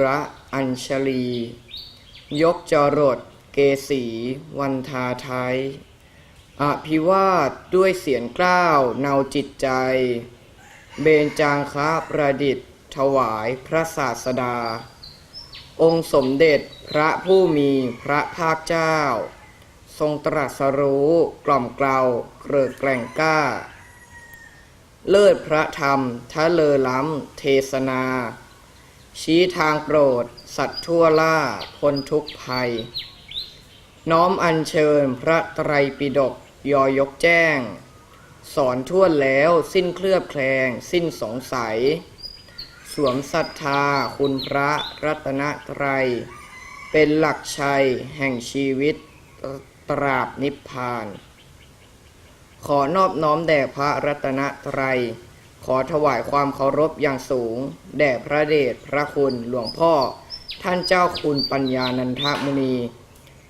พระอัญชลี ยกจรดเกษีวันทาไทย อภิวาทด้วยเสียงกล้าวเนาจิตใจ เบญจางคะประดิษฐ์ ถวายพระศาสดา องค์สมเด็จพระผู้มีพระภาคเจ้า ทรงตรัสรู้กล่อมเกลาเกริกแกล่งกล้า เลิศพระธรรมทะเลล้ำเทศนา ชี้ทางโปรด สัตว์ทั่วล่าพ้นทุกภัย น้อมอัญเชิญพระไตรปิฎกยอยกแจ้ง สอนทั่วแล้วสิ้นเคลือบแคลง สิ้นสงสัย สวมศรัทธาคุณพระรัตนตรัย เป็นหลักชัยแห่งชีวิตตราบนิพพาน ขอนอบน้อมแด่พระรัตนตรัย ขอถวายความเคารพอย่างสูง แด่พระเดชพระคุณหลวงพ่อ ท่านเจ้าคุณปัญญานันทมุนี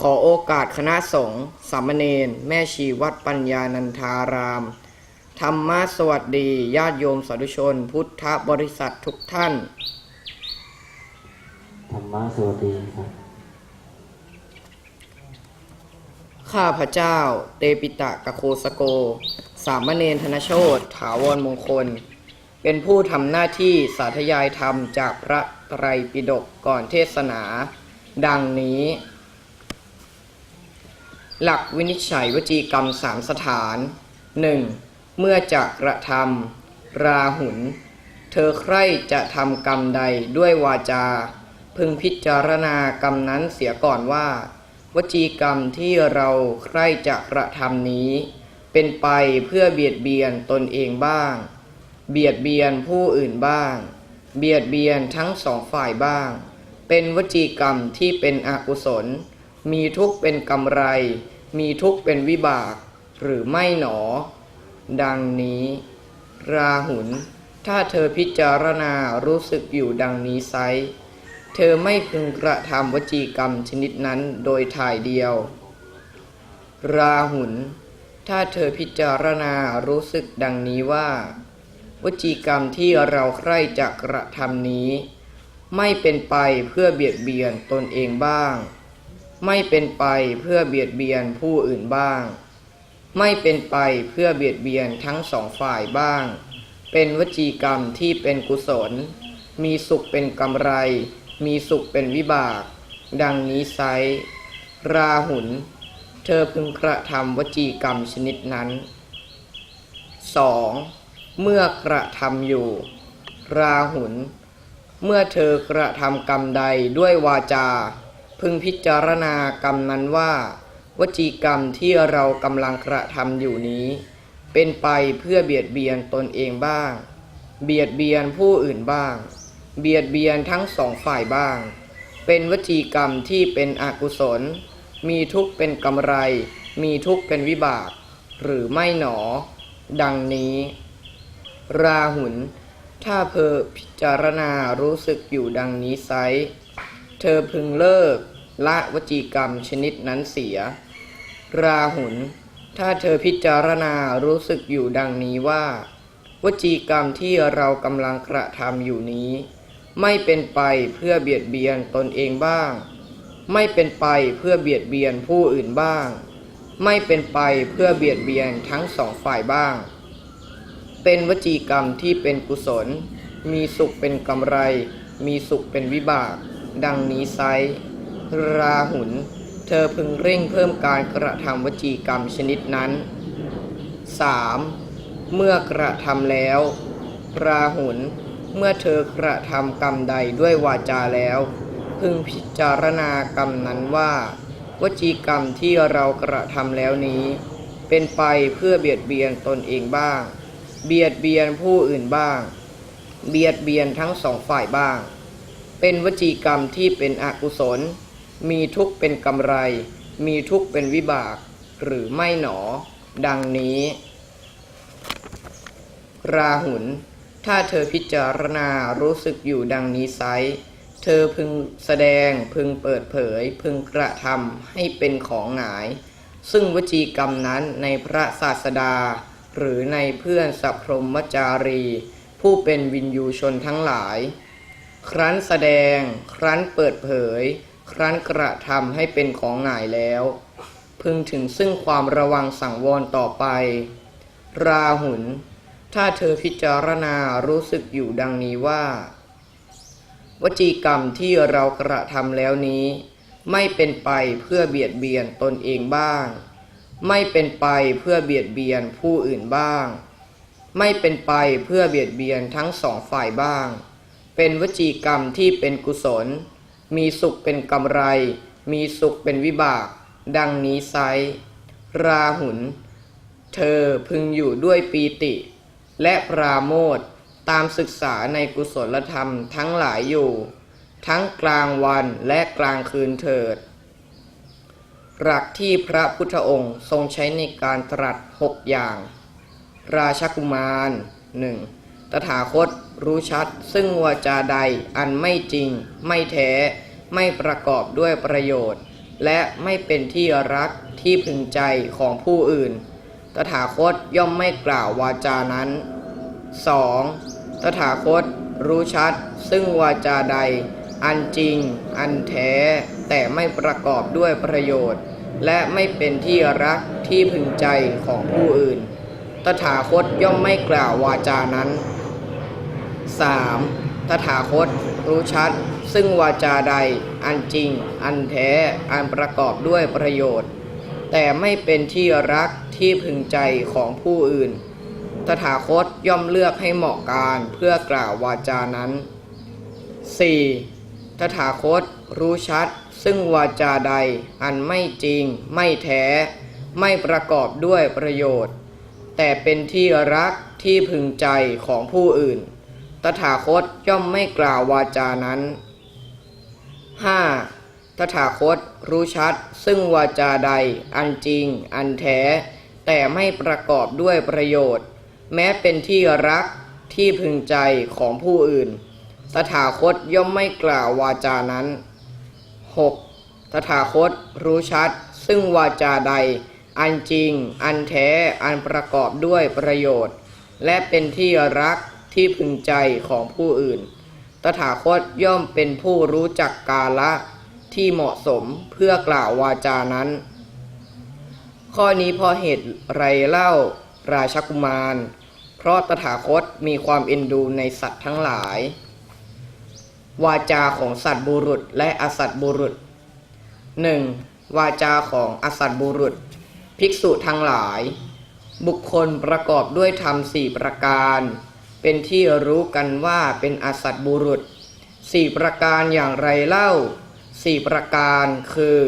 ขอโอกาสคณะสงฆ์สามเณรแม่ชีวัดปัญญานันทาราม ธรรมะสวัสดีญาติโยมสาธุชน พุทธบริษัททุกท่าน ธรรมะสวัสดีครับ ข้าพระเจ้าเตปิตะกะโคสโก สามเณรธนโชตถาวรมงคล เป็นผู้ทำหน้าที่สาธยายธรรมจากพระไตรปิฎกก่อนเทศนา ดังนี้ หลักวินิจฉัยวจีกรรมสามสถาน 1. เมื่อจะกระทำราหุน เธอใครจะทำกรรมใดด้วยวาจา พึงพิจารณากรรมนั้นเสียก่อนว่า วจีกรรมที่เราใครจะกระทำนี้ เป็นไปเพื่อเบียดเบียนตนเองบ้าง เบียดเบียนผู้อื่นบ้าง เบียดเบียนทั้งสองฝ่ายบ้าง เป็นวจีกรรมที่เป็นอกุศล มีทุกข์เป็นกำไร มีทุกข์เป็นวิบาก หรือไม่หนอ ดังนี้ ราหุลถ้าเธอพิจารณารู้สึกอยู่ดังนี้ไซเธอไม่พึงกระทำวจีกรรมชนิดนั้นโดยถ่ายเดียว ราหุล ถ้าเธอพิจารณารู้สึกดังนี้ว่า วจีกรรมที่เราใคร่จะกระทำนี้ ไม่เป็นไปเพื่อเบียดเบียนตนเองบ้าง ไม่เป็นไปเพื่อเบียดเบียนผู้อื่นบ้าง ไม่เป็นไปเพื่อเบียดเบียนทั้งสองฝ่ายบ้าง เป็นวจีกรรมที่เป็นกุศล มีสุขเป็นกำไร มีสุขเป็นวิบาก ดังนี้ไซราหุล เธอพึงกระทำวจีกรรมชนิดนั้น 2. เมื่อกระทำอยู่ ราหุลเมื่อเธอกระทำกรรมใดด้วยวาจา พึงพิจารณากรรมนั้นว่า วจีกรรมที่เรากำลังกระทำอยู่นี้ เป็นไปเพื่อเบียดเบียนตนเองบ้าง เบียดเบียนผู้อื่นบ้าง เบียดเบียนทั้งสองฝ่ายบ้าง เป็นวจีกรรมที่เป็นอกุศล มีทุกข์เป็นกำไร มีทุกข์เป็นวิบาก หรือไม่หนอ ดังนี้ ราหุลถ้าเพอพิจารณารู้สึกอยู่ดังนี้ไซ เธอพึงเลิก ละวจีกรรมชนิดนั้นเสีย ราหุลถ้าเธอพิจารณารู้สึกอยู่ดังนี้ว่า วจีกรรมที่เรากำลังกระทำอยู่นี้ ไม่เป็นไปเพื่อเบียดเบียนตนเองบ้าง ไม่เป็นไปเพื่อเบียดเบียนผู้อื่นบ้าง ไม่เป็นไปเพื่อเบียดเบียนทั้งสองฝ่ายบ้าง เป็นวจีกรรมที่เป็นกุศล มีสุขเป็นกำไร มีสุขเป็นวิบาก ดังนี้ไซราหุลเธอพึงเร่งเพิ่มการกระทำวจีกรรมชนิดนั้น 3. เมื่อกระทำแล้ว ราหุลเมื่อเธอกระทำกรรมใดด้วยวาจาแล้ว พึงพิจารณากรรมนั้นว่า วจีกรรมที่เรากระทำแล้วนี้ เป็นไปเพื่อเบียดเบียนตนเองบ้าง เบียดเบียนผู้อื่นบ้าง เบียดเบียนทั้งสองฝ่ายบ้าง เป็นวจีกรรมที่เป็นอกุศล มีทุกข์เป็นกำไร มีทุกข์เป็นวิบาก หรือไม่หนอ ดังนี้ ราหุลถ้าเธอพิจารณารู้สึกอยู่ดังนี้ไซ เธอพึงแสดงพึงเปิดเผย พึงกระทำให้เป็นของหงาย ซึ่งวจีกรรมนั้นในพระศาสดา หรือในเพื่อนสัพพรมจารี ผู้เป็นวินยูชนทั้งหลาย ครั้นแสดง ครั้นเปิดเผย ครั้นกระทำให้เป็นของหงายแล้ว พึงถึงซึ่งความระวังสังวรต่อไป ราหุลถ้าเธอพิจารณารู้สึกอยู่ดังนี้ว่า วจีกรรมที่เรากระทำแล้วนี้ ไม่เป็นไปเพื่อเบียดเบียนตนเองบ้าง ไม่เป็นไปเพื่อเบียดเบียนผู้อื่นบ้าง ไม่เป็นไปเพื่อเบียดเบียนทั้งสองฝ่ายบ้าง เป็นวจีกรรมที่เป็นกุศล มีสุขเป็นกำไร มีสุขเป็นวิบาก ดังนี้ไซราหุลเธอพึงอยู่ด้วยปีติ และปราโมท ตามศึกษาในกุศลธรรมทั้งหลายอยู่ ทั้งกลางวันและกลางคืนเถิด หลักที่พระพุทธองค์ทรงใช้ในการตรัสหกอย่าง ราชกุมารหนึ่งตถาคตรู้ชัด ซึ่งวาจาใดอันไม่จริง ไม่แท้ ไม่ประกอบด้วยประโยชน์ และไม่เป็นที่รักที่พึงใจของผู้อื่น ตถาคตย่อมไม่กล่าววาจานั้น 2. ตถาคตรู้ชัด ซึ่งวาจาใด อันจริง อันแท้ แต่ไม่ประกอบด้วยประโยชน์ และไม่เป็นที่รักที่พึงใจของผู้อื่น ตถาคตย่อมไม่กล่าววาจานั้น 3. ตถาคตรู้ชัด ซึ่งวาจาใด อันจริง อันแท้ อันประกอบด้วยประโยชน์ แต่ไม่เป็นที่รักที่พึงใจของผู้อื่น ตถาคตย่อมเลือกให้เหมาะการเพื่อกล่าววาจานั้น 4. ตถาคตรู้ชัด ซึ่งวาจาใดอันไม่จริง ไม่แท้ ไม่ประกอบด้วยประโยชน์ แต่เป็นที่รักที่พึงใจของผู้อื่น ตถาคตย่อมไม่กล่าววาจานั้น 5. ตถาคตรู้ชัด ซึ่งวาจาใดอันจริง อันแท้ แต่ไม่ประกอบด้วยประโยชน์ แม้เป็นที่รักที่พึงใจของผู้อื่น ตถาคตย่อมไม่กล่าววาจานั้น 6. ตถาคตรู้ชัด ซึ่งวาจาใด อันจริง อันแท้ อันประกอบด้วยประโยชน์ และเป็นที่รักที่พึงใจของผู้อื่น ตถาคตย่อมเป็นผู้รู้จักกาละที่เหมาะสมเพื่อกล่าววาจานั้น ข้อนี้พอเหตุไรเล่า ราชกุมาร เพราะตถาคตมีความเอ็นดูในสัตว์ทั้งหลาย วาจาของสัตว์บุรุษและอสัตว์บุรุษ 1. วาจาของอสัตว์บุรุษ ภิกษุทั้งหลาย บุคคลประกอบด้วยธรรมสี่ประการ เป็นที่รู้กันว่าเป็นอสัตว์บุรุษสี่ประการอย่างไรเล่าสี่ประการคือ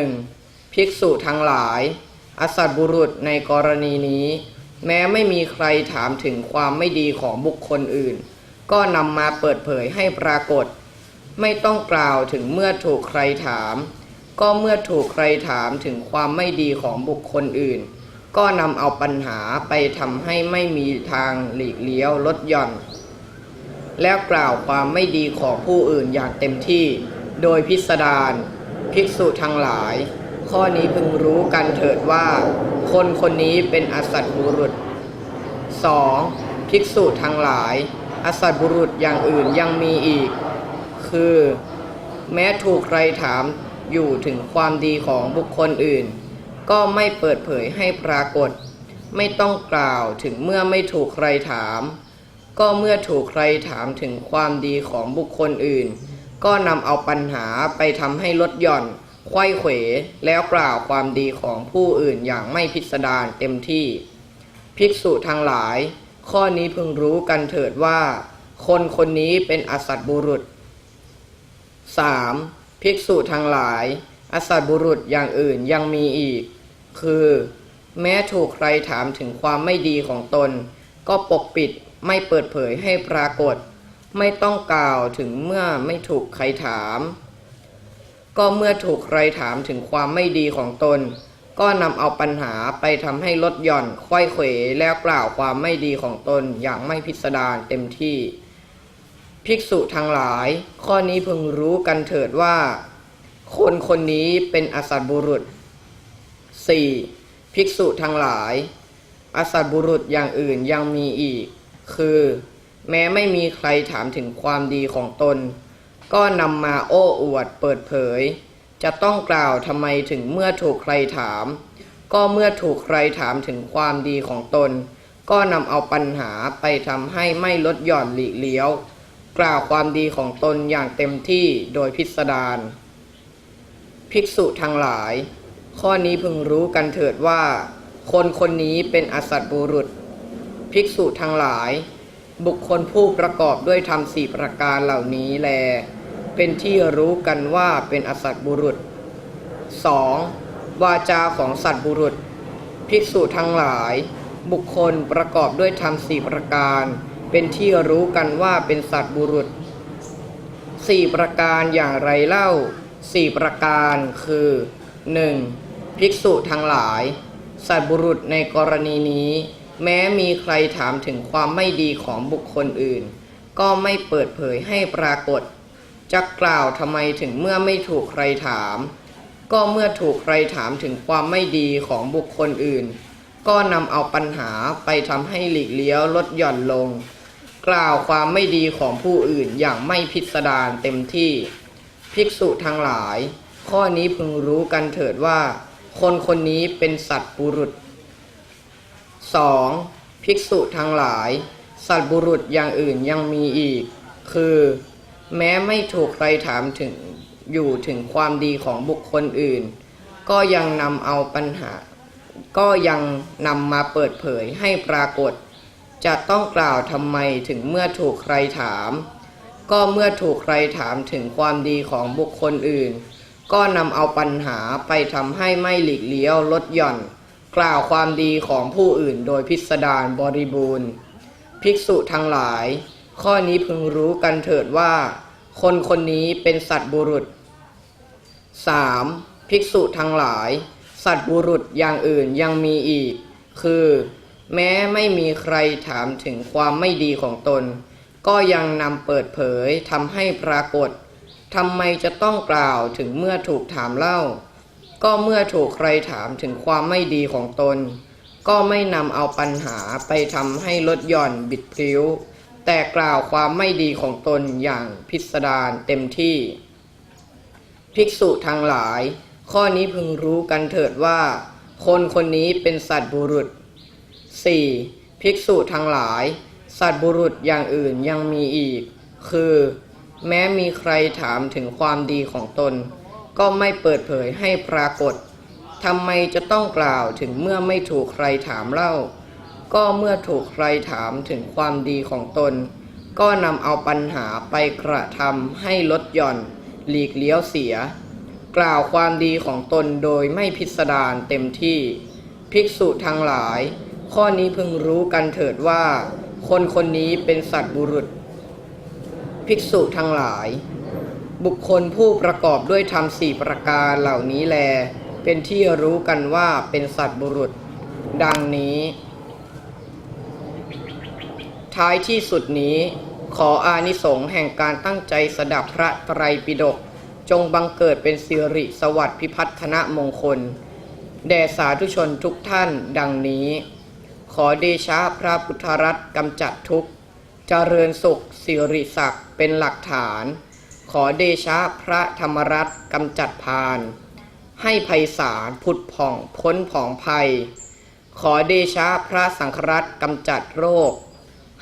1. ภิกษุทั้งหลาย อสัตบุรุษในกรณีนี้ แม้ไม่มีใครถามถึงความไม่ดีของบุคคลอื่น ก็นำมาเปิดเผยให้ปรากฏ ไม่ต้องกล่าวถึงเมื่อถูกใครถาม ก็เมื่อถูกใครถามถึงความไม่ดีของบุคคลอื่น ก็นำเอาปัญหาไปทำให้ไม่มีทางหลีกเลี้ยวลดหย่อน แล้วกล่าวความไม่ดีของผู้อื่นอย่างเต็มที่ โดยพิสดารภิกษุทั้งหลาย ข้อนี้พึงรู้กันเถิดว่า คนคนนี้เป็นอสัตบุรุษ 2. ภิกษุทั้งหลาย อสัตบุรุษอย่างอื่นยังมีอีก คือ แม้ถูกใครถามอยู่ถึงความดีของบุคคลอื่น ก็ไม่เปิดเผยให้ปรากฏ ไม่ต้องกล่าวถึงเมื่อไม่ถูกใครถาม ก็เมื่อถูกใครถามถึงความดีของบุคคลอื่น ก็นำเอาปัญหาไปทำให้ลดหย่อน ไขว้เขวแล้วกล่าวความดีของผู้อื่นอย่างไม่พิสดารเต็มที่ ภิกษุทั้งหลาย ข้อนี้พึงรู้กันเถิดว่า คนคนนี้เป็นอสัตบุรุษ 3. ภิกษุทั้งหลาย อสัตบุรุษอย่างอื่นยังมีอีก คือ แม้ถูกใครถามถึงความไม่ดีของตน ก็ปกปิดไม่เปิดเผยให้ปรากฏ ไม่ต้องกล่าวถึงเมื่อไม่ถูกใครถาม ก็เมื่อถูกใครถามถึงความไม่ดีของตน ก็นำเอาปัญหาไปทำให้ลดหย่อนไขว้เขวแล้วกล่าวความไม่ดีของตนอย่างไม่พิสดารเต็มที่ ภิกษุทั้งหลาย ข้อนี้พึงรู้กันเถิดว่า คนคนนี้เป็นอสัตบุรุษ 4. ภิกษุทั้งหลาย อสัตบุรุษอย่างอื่นยังมีอีก คือ แม้ไม่มีใครถามถึงความดีของตน ก็นำมาโอ้อวดเปิดเผย จะต้องกล่าวทำไมถึงเมื่อถูกใครถาม ก็เมื่อถูกใครถามถึงความดีของตน ก็นำเอาปัญหาไปทำให้ไม่ลดหย่อนหลีกเลี้ยว กล่าวความดีของตนอย่างเต็มที่โดยพิสดารภิกษุทั้งหลาย ข้อนี้พึงรู้กันเถิดว่า คนคนนี้เป็นอสัตบุรุษ ภิกษุทั้งหลาย บุคคลผู้ประกอบด้วยธรรมสี่ประการเหล่านี้แล เป็นที่รู้กันว่าเป็นอสัตบุรุษ 2. วาจาของสัตบุรุษ ภิกษุทั้งหลาย บุคคลประกอบด้วยธรรมสี่ประการ เป็นที่รู้กันว่าเป็นสัตบุรุษสี่ประการอย่างไรเล่าสี่ประการคือ 1. ภิกษุทั้งหลาย สัตบุรุษในกรณีนี้ แม้มีใครถามถึงความไม่ดีของบุคคลอื่น ก็ไม่เปิดเผยให้ปรากฏ จะกล่าวทำไมถึงเมื่อไม่ถูกใครถาม ก็เมื่อถูกใครถามถึงความไม่ดีของบุคคลอื่น ก็นำเอาปัญหาไปทำให้หลีกเลี้ยวลดหย่อนลง กล่าวความไม่ดีของผู้อื่นอย่างไม่พิสดารเต็มที่ ภิกษุทั้งหลาย ข้อนี้พึงรู้กันเถิดว่า คนคนนี้เป็นสัตว์บุรุษ 2. ภิกษุทั้งหลาย สัตว์บุรุษอย่างอื่นยังมีอีก คือ แม้ไม่ถูกใครถามถึงอยู่ถึงความดีของบุคคลอื่น ก็ยังนำเอาปัญหา ก็ยังนำมาเปิดเผยให้ปรากฏ จะต้องกล่าวทำไมถึงเมื่อถูกใครถาม ก็เมื่อถูกใครถามถึงความดีของบุคคลอื่น ก็นำเอาปัญหาไปทำให้ไม่หลีกเลี้ยวลดหย่อน กล่าวความดีของผู้อื่นโดยพิสดารบริบูรณ์ ภิกษุทั้งหลาย ข้อนี้พึงรู้กันเถิดว่า คนคนนี้เป็นสัตบุรุษ 3. ภิกษุทั้งหลาย สัตบุรุษอย่างอื่นยังมีอีก คือ แม้ไม่มีใครถามถึงความไม่ดีของตน ก็ยังนำเปิดเผยทำให้ปรากฏทำไมจะต้องกล่าวถึงเมื่อถูกถามเล่า ก็เมื่อถูกใครถามถึงความไม่ดีของตน ก็ไม่นำเอาปัญหาไปทำให้ลดหย่อนบิดพริ้ว แต่กล่าวความไม่ดีของตนอย่างพิสดารเต็มที่ ภิกษุทั้งหลาย ข้อนี้พึงรู้กันเถิดว่า คนคนนี้เป็นสัตว์บุรุษ 4. ภิกษุทั้งหลาย สัตว์บุรุษอย่างอื่นยังมีอีก คือ แม้มีใครถามถึงความดีของตน ก็ไม่เปิดเผยให้ปรากฏทำไมจะต้องกล่าวถึงเมื่อไม่ถูกใครถามเล่า ก็เมื่อถูกใครถามถึงความดีของตน ก็นำเอาปัญหาไปกระทำให้ลดหย่อน หลีกเลี้ยวเสีย กล่าวความดีของตนโดยไม่พิสดารเต็มที่ ภิกษุทั้งหลาย ข้อนี้พึงรู้กันเถิดว่า คนคนนี้เป็นสัตว์บุรุษ ภิกษุทั้งหลาย บุคคลผู้ประกอบด้วยธรรมสี่ประการเหล่านี้แล เป็นที่รู้กันว่าเป็นสัตว์บุรุษ ดังนี้ ท้ายที่สุดนี้ ขออานิสงส์แห่งการตั้งใจสดับพระไตรปิฎกจงบังเกิดเป็นสิริสวัสดิ์พิพัฒนมงคล แด่สาธุชนทุกท่านดังนี้ ขอเดชะพระพุทธรัตน์กำจัดทุกข์เจริญสุขสิริศักดิ์เป็นหลักฐาน ขอเดชะพระธรรมรัตน์กำจัดพาน ให้ภัยสารผุดผ่องพ้นผ่องภัย ขอเดชะพระสังฆรัตน์กำจัดโรค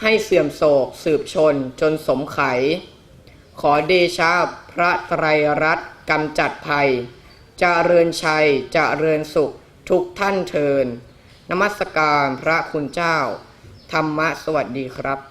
ให้เสื่อมโศกสืบชนจนสมไข ขอเดชาพระไตรรัตน์กำจัดภัยเจริญชัยเจริญสุขทุกท่านเทินนมัสการพระคุณเจ้า ธรรมะสวัสดีครับ